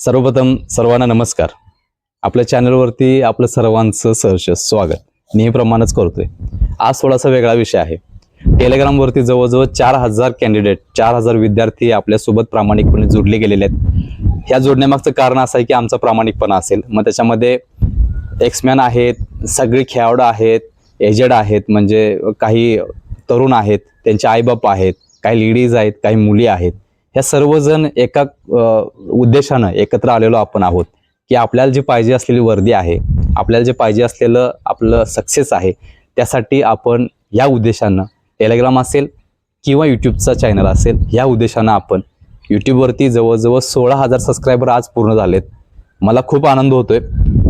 सर्वप्रथम सर्वांना नमस्कार. आपल्या चॅनलवरती आपलं सर्वांचं सहर्ष स्वागत. नेहमीप्रमाणेच करतोय. आज थोडासा वेगळा विषय आहे. टेलिग्रामवरती जवळजवळ चार हजार कॅन्डिडेट चार हजार विद्यार्थी आपल्यासोबत प्रामाणिकपणे जोडले गेलेले आहेत. ह्या जोडण्यामागचं कारण असं आहे की आमचा प्रामाणिकपणा असेल. मग त्याच्यामध्ये एक्समॅन आहेत सगळे खेळाडू आहेत एजेड आहेत म्हणजे काही तरुण आहेत त्यांचे आईबाप आहेत काही लेडीज आहेत काही मुली आहेत. या सर्वजण एका उद्देशानं एकत्र आलेलो आपण आहोत की आपल्याला जी पाहिजे असलेली वर्दी आहे आपल्याला जे पाहिजे असलेलं आपलं सक्सेस आहे त्यासाठी आपण या उद्देशानं टेलिग्राम असेल किंवा यूट्यूबचा चॅनल असेल ह्या उद्देशानं आपण यूट्यूबवरती जवळजवळ सोळा हजार सबस्क्रायबर आज पूर्ण झालेत. मला खूप आनंद होतोय.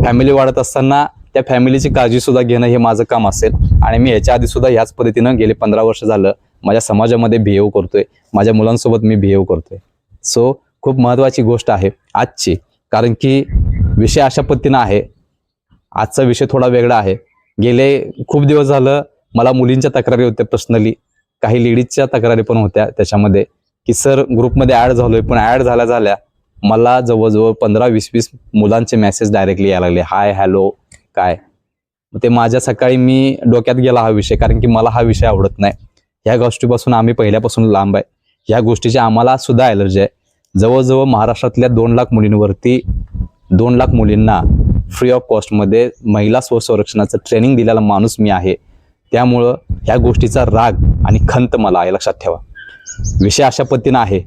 फॅमिली वाढत असताना त्या फॅमिलीची काळजीसुद्धा घेणं हे माझं काम असेल. आणि मी याच्या आधीसुद्धा ह्याच पद्धतीनं गेले पंधरा वर्ष झालं. माझ्या समाजामध्ये बिहेव करतोय. माझ्या मुलांसोबत मी बिहेव करतोय. सो खूप महत्त्वाची गोष्ट आहे आजची. कारण की विषय अशा पद्धतीनं आहे. आजचा विषय थोडा वेगळा आहे. गेले खूप दिवस झालं मला मुलींच्या तक्रारी होत्या पर्सनली काही लेडीजच्या तक्रारी पण होत्या त्याच्यामध्ये. की सर ग्रुपमध्ये ॲड झालोय. पण ॲड झाल्या झाल्या मला जवळजवळ पंधरा वीस वीस मुलांचे मेसेज डायरेक्टली यायला लागले. हाय हॅलो काय? ते माझ्या सकाळी मी डोक्यात गेला हा विषय. कारण की मला हा विषय आवडत नाही. ह्या गोष्टीपासून आम्ही पहिल्यापासून लांब आहे. ह्या गोष्टीची आम्हाला सुद्धा ॲलर्जी आहे. जवळजवळ महाराष्ट्रातल्या दोन लाख मुलींवरती दोन लाख मुलींना फ्री ऑफ कॉस्टमध्ये महिला स्वसंरक्षणाचं ट्रेनिंग दिलेला माणूस मी आहे. त्यामुळं ह्या गोष्टीचा राग आणि खंत मला आहे लक्षात ठेवा. विषय अशा पद्धतीनं आहे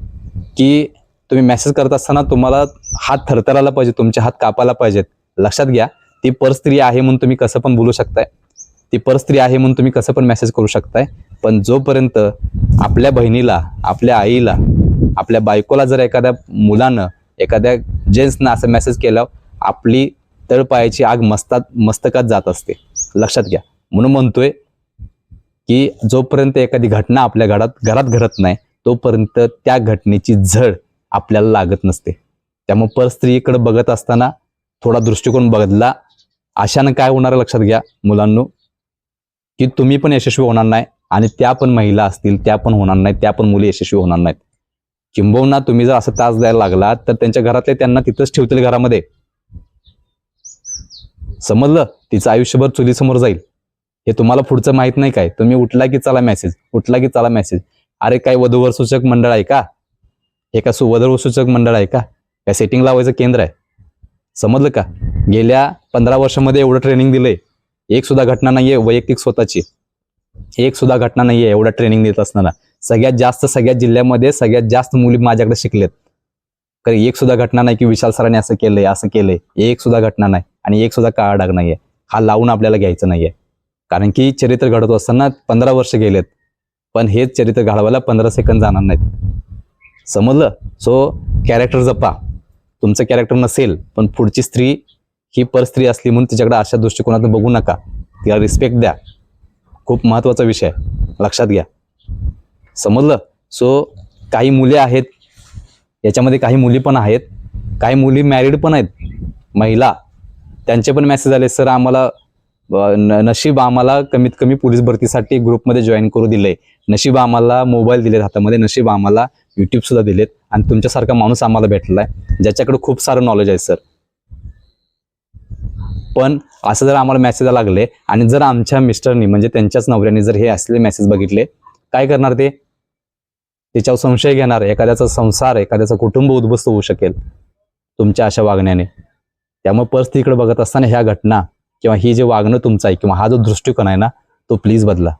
की तुम्ही मेसेज करत असताना तुम्हाला हात थरथरायला पाहिजे तुमचे हात कापायला पाहिजेत. लक्षात घ्या ती परस्त्री आहे म्हणून तुम्ही कसं पण बोलू शकताय. ती परस्त्री आहे म्हणून तुम्ही कसं पण मेसेज करू शकताय. पण जोपर्यंत आपल्या बहिणीला आपल्या आईला आपल्या बायकोला जर एखाद्या मुलानं एखाद्या जेन्ट्सनं असं मेसेज केलं आपली तळपायाची आग मस्तात मस्तकात जात असते. लक्षात घ्या. म्हणून म्हणतोय की जोपर्यंत एखादी घटना आपल्या घरात घरात घडत नाही तोपर्यंत त्या घटनेची झळ आपल्याला लागत नसते. त्यामुळे परस्त्रीकडे बघत असताना थोडा दृष्टिकोन बदला. अशानं काय होणार लक्षात घ्या मुलांनो. की तुम्ही पण यशस्वी होणार नाही. आणि त्या पण महिला असतील त्या पण होणार नाहीत त्या पण मुली यशस्वी होणार नाहीत. किंबहुना तुम्ही जर असं त्रास द्यायला लागला तर त्यांच्या घरातले त्यांना तिथंच ठेवतील घरामध्ये. समजलं? तिचं आयुष्यभर चुलीसमोर जाईल. हे तुम्हाला पुढचं माहीत नाही काय? तुम्ही उठला की चला मेसेज उठला की चला मेसेज अरे काय वधूवर सूचक मंडळ आहे का? हे का सुवधूवर सूचक मंडळ आहे का? काय सेटिंग लावायचं केंद्र आहे? समजलं का? गेल्या पंधरा वर्षामध्ये एवढं ट्रेनिंग दिलंय. एक सुद्धा घटना नाहीये वैयक्तिक स्वतःची. एक सुद्धा घटना नाहीये एवढं ट्रेनिंग देत असताना. सगळ्यात जास्त सगळ्या जिल्ह्यामध्ये सगळ्यात जास्त मुली माझ्याकडे शिकलेत. कारण एक सुद्धा घटना नाही की विशाल सरांनी असं केलंय असं केलंय. एक सुद्धा घटना नाही आणि एक सुद्धा काळा डाग नाहीये. हा लावून आपल्याला घ्यायचं नाहीये. कारण की चरित्र घडत असताना पंधरा वर्ष गेलेत. पण हेच चरित्र घडवायला पंधरा सेकंद जाणार नाहीत. समजलं? सो कॅरेक्टर जपा. तुमचं कॅरेक्टर नसेल पण पुढची स्त्री ही परस्त्री असली म्हणून तिच्याकडे अशा दृष्टिकोनातून बघू नका. तिला रिस्पेक्ट द्या. खूप महत्त्वाचा विषय आहे. लक्षात घ्या. समजलं? सो काही मुले आहेत. याच्यामध्ये काही मुली पण आहेत. काही मुली मॅरिड पण आहेत. महिला. त्यांचे पण मेसेज आले सर आम्हाला न- नशीब आम्हाला कमीत कमी पोलीस भरतीसाठी ग्रुपमध्ये जॉईन करू दिले नशीब आम्हाला मोबाईल दिलेत हातामध्ये. नशीब आम्हाला युट्यूबसुद्धा दिलेत. आणि तुमच्यासारखा माणूस आम्हाला भेटला आहे ज्याच्याकडे खूप सारं नॉलेज आहे सर पण असं जर आम्हाला मेसेज लागले आणि जर आमच्या मिस्टरनी म्हणजे त्यांच्याच नवऱ्याने जर हे असले मेसेज बघितले काय करणार ते? त्याच्यावर संशय घेणार एखाद्याचा संसार एखाद्याचं कुटुंब उद्ध्वस्त होऊ शकेल तुमच्या अशा वागण्याने. त्यामुळे परिस्थितीकडे बघत असताना ह्या घटना किंवा ही जे वागणं तुमचं आहे किंवा हा जो दृष्टिकोन आहे ना तो प्लीज बदला.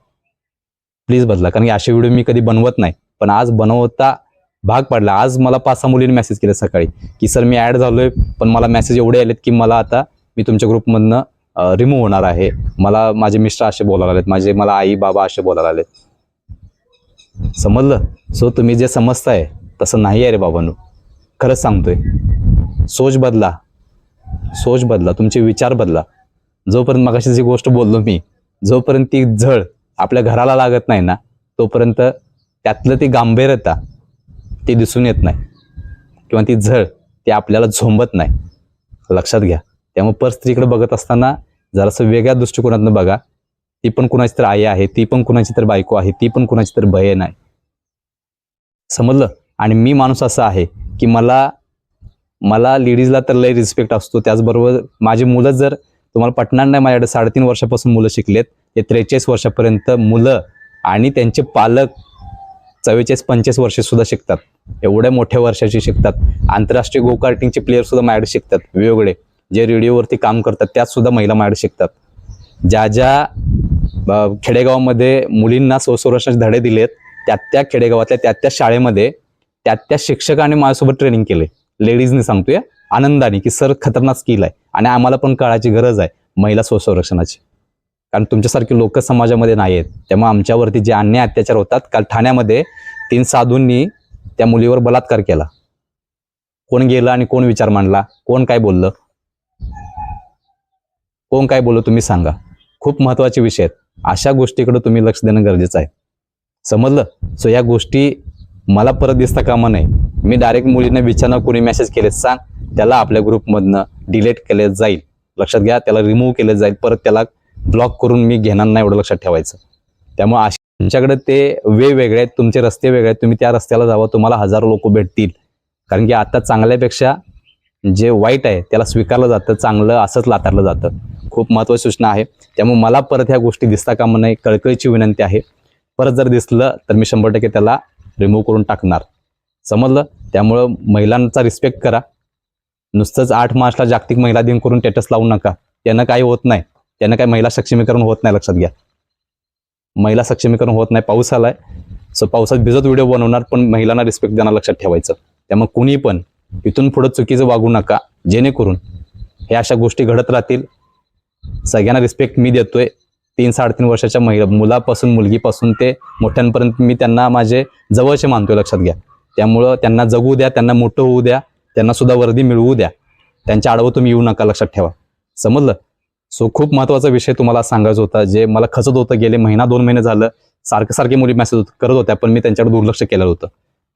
प्लीज बदला. कारण की असे व्हिडिओ मी कधी बनवत नाही. पण आज बनवता भाग पडला. आज मला पाच सहा मुलींनी मेसेज केले सकाळी की सर मी ॲड झालोय पण मला मेसेज एवढे आलेत की मला आता मी तुमच्या ग्रुपमधनं रिमूव्ह होणार आहे. मला माझे मिस्टर असे बोलायला आलेत. माझे मला आई बाबा असे बोलायला आलेत. समजलं? सो तुम्ही जे समजताय तसं नाही आहे रे बाबांनो. खरंच सांगतोय. सोच बदला. सोच बदला. तुमचे विचार बदला. जोपर्यंत मगाशी जी गोष्ट बोललो मी जोपर्यंत ती झळ आपल्या घराला लागत नाही ना तोपर्यंत त्यातलं ती गांभीर्यता ती दिसून येत नाही. किंवा ती झळ ती आपल्याला झोंबत नाही. लक्षात घ्या. त्यामुळे परस्त्रीकडे बघत असताना जरासं वेगळ्या दृष्टिकोनातून बघा. ती पण कुणाची तर आई आहे ती पण कुणाची तर बायको आहे ती पण कुणाची तर बहीण आहे. समजलं? आणि मी माणूस असा आहे की मला मला लेडीजला तर लय रिस्पेक्ट असतो. त्याचबरोबर माझी मुलं जर तुम्हाला पटणार नाही माझ्याकडे साडेतीन वर्षापासून मुलं शिकलेत ते त्रेचाळीस वर्षापर्यंत मुलं आणि त्यांचे पालक चव्वेचाळीस पंचवीस वर्षे सुद्धा शिकतात. एवढ्या मोठ्या वर्षाचे शिकतात. आंतरराष्ट्रीय गो कार्टिंगचे प्लेयर सुद्धा माझ्याकडे शिकतात वेगवेगळे. जे रेडिओवरती काम करतात त्यात सुद्धा महिला माझ्याकडे शिकतात. ज्या ज्या खेडेगावामध्ये मुलींना स्वसंरक्षणाचे धडे दिलेत त्या त्या खेडेगावातल्या त्या त्या शाळेमध्ये त्या त्या शिक्षकाने माझ्यासोबत ट्रेनिंग केले. लेडीजने सांगतोय आनंदाने की सर खतरनाक स्किल आहे आणि आम्हाला पण काळाची गरज आहे महिला स्वसंरक्षणाची कारण तुमच्यासारखे लोक समाजामध्ये नाही आहेत त्यामुळे आमच्यावरती जे अन्याय अत्याचार होतात काल ठाण्यामध्ये तीन साधूंनी त्या मुलीवर बलात्कार केला. कोण गेलं आणि कोण विचार मांडला? कोण काय बोललं? कोण काय बोलू तुम्ही सांगा. खूप महत्त्वाचे विषय आहेत. अशा गोष्टीकडे तुम्ही लक्ष देणं गरजेचं आहे. समजलं? सो या गोष्टी मला परत दिसता कामा नाही मी डायरेक्ट मुलींना विचारणं कोणी मेसेज केले सांग. त्याला आपल्या ग्रुपमधनं डिलीट केले जाईल. लक्षात घ्या त्याला रिमूव्ह केलं जाईल. परत त्याला ब्लॉक करून मी घेणार नाही एवढं लक्षात ठेवायचं. त्यामुळे तुमच्याकडे ते वेगवेगळे आहेत. तुमचे रस्ते वेगळे आहेत. तुम्ही त्या रस्त्याला जावं. तुम्हाला हजारो लोक भेटतील. कारण की आता चांगल्यापेक्षा जे वाईट आहे त्याला स्वीकारलं जातं. चांगलं असंच लातारलं जातं. खूप महत्त्वाची सूचना आहे. त्यामुळे मला परत ह्या गोष्टी दिसता कामा नाही कळकळीची विनंती आहे. परत जर दिसलं तर मी शंभर टक्के त्याला रिमूव्ह करून टाकणार. समजलं? त्यामुळं महिलांचा रिस्पेक्ट करा. नुसतंच आठ मार्चला जागतिक महिला दिन करून स्टेटस लावू नका. त्यानं काही होत नाही. त्यानं काही महिला सक्षमीकरण होत नाही लक्षात घ्या. महिला सक्षमीकरण होत नाही पाऊस आलाय. सो पावसात भिजत व्हिडिओ बनवणार पण महिलांना रिस्पेक्ट देणं लक्षात ठेवायचं. त्यामुळे कुणी पण इथून पुढं चुकीचं वागू नका. जेणेकरून हे अशा गोष्टी घडत राहतील. सगळ्यांना रिस्पेक्ट मी देतोय. तीन साडेतीन वर्षाच्या महिला मुलापासून मुलगीपासून ते मोठ्यांपर्यंत मी त्यांना माझे जवळचे मानतोय लक्षात घ्या. त्यामुळं त्यांना जगू द्या त्यांना मोठं होऊ द्या त्यांना सुद्धा वर्दी मिळवू द्या. त्यांच्या आडवं तुम्ही येऊ नका लक्षात ठेवा. समजलं? सो खूप महत्त्वाचा विषय तुम्हाला सांगायचा होता जे मला खचत होतं गेले महिना दोन महिने झालं सारखे सारखे मुली मेसेज करत होत्या पण मी त्यांच्याकडे दुर्लक्ष केलं होतं.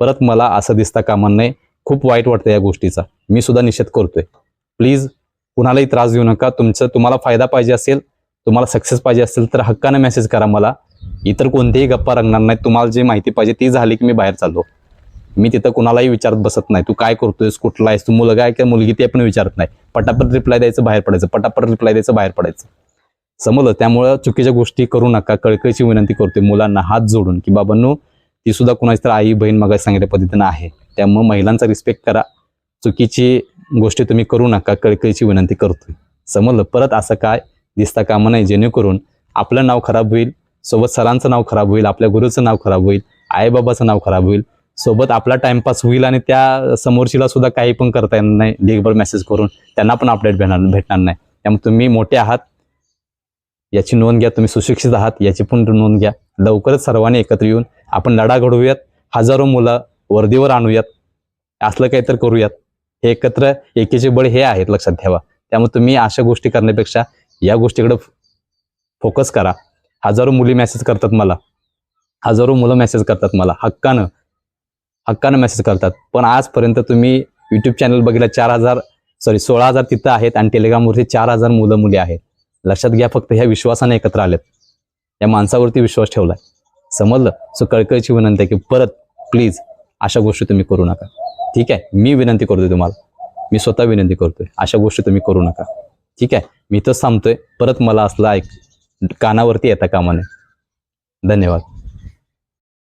परत मला असं दिसता कामा नाही खूप वाईट वाटतं या गोष्टीचा. मी सुद्धा निषेध करतोय. प्लीज कुणालाही त्रास देऊ नका. तुमचं तुम्हाला फायदा पाहिजे असेल तुम्हाला सक्सेस पाहिजे असेल तर हक्काने मेसेज करा मला. इतर कोणतेही गप्पा रंगणार नाही तुम्हाला जी माहिती पाहिजे ती झाली की मी बाहेर चाललो. मी तिथं कुणालाही विचारत बसत नाही. तू काय करतोयस? कुठला आहेस? तू मुलगा आहे किंवा मुलगी ते पण विचारत नाही. पटापट रिप्लाय द्यायचं बाहेर पडायचं. पटापट रिप्लाय द्यायचं बाहेर पडायचं. समजलं? त्यामुळं चुकीच्या गोष्टी करू नका. कळकळीची विनंती करतोय मुलांना हात जोडून. की बाबांनो ती सुद्धा कुणाची तर आई बहीण मग सांगितल्या पद्धतीनं आहे. त्यामुळं महिलांचा रिस्पेक्ट करा. चुकीची गोष्टी तुम्ही करू नका कळकळीची विनंती करतोय. समजलं? परत असं काय? दिसता कामं नाही जेणेकरून आपलं नाव खराब होईल सोबत सरांचं नाव खराब होईल आपल्या गुरुचं नाव खराब होईल आईबाबाचं नाव खराब होईल सोबत आपला टाइमपास होईल आणि त्या समोरशीला सुद्धा काही पण करता येणार नाही ढीगभर मेसेज करून त्यांना पण अपडेट भेटणार भेटणार नाही. त्यामुळे तुम्ही मोठे आहात याची नोंद घ्या तुम्ही सुशिक्षित आहात याची पण नोंद घ्या. लवकरच सर्वांनी एकत्र येऊन आपण लढा घडवूयात हजारो मुलं वर्दीवर आणूयात असलं काहीतरी करूयात. हे एकत्र एकीचे बळ हे आहेत लक्षात ठेवा. त्यामुळे तुम्ही अशा गोष्टी करण्यापेक्षा या गोष्टीकडे फोकस करा. हजारो मुली मेसेज करतात मला. हजारो मुलं मेसेज करतात मला. हक्कानं हक्कानं मेसेज करतात. पण आजपर्यंत तुम्ही युट्यूब चॅनल बघितलं चार हजार सॉरी सोळा हजार तिथं आहेत आणि टेलिग्रामवरती चार हजार मुलं मुली आहेत. लक्षात घ्या फक्त ह्या विश्वासाने एकत्र आलेत. या माणसावरती विश्वास ठेवलाय. समजलं? सो कळकळीची विनंती आहे की परत प्लीज अशा गोष्टी तुम्ही करू नका. ठीक आहे? मी विनंती करतोय तुम्हाला. मी स्वतः विनंती करतोय. अशा गोष्टी तुम्ही करू नका. ठीक आहे? मी इथंच थांबतोय. परत मला असलं ऐक कानावरती येता कामा नये धन्यवाद.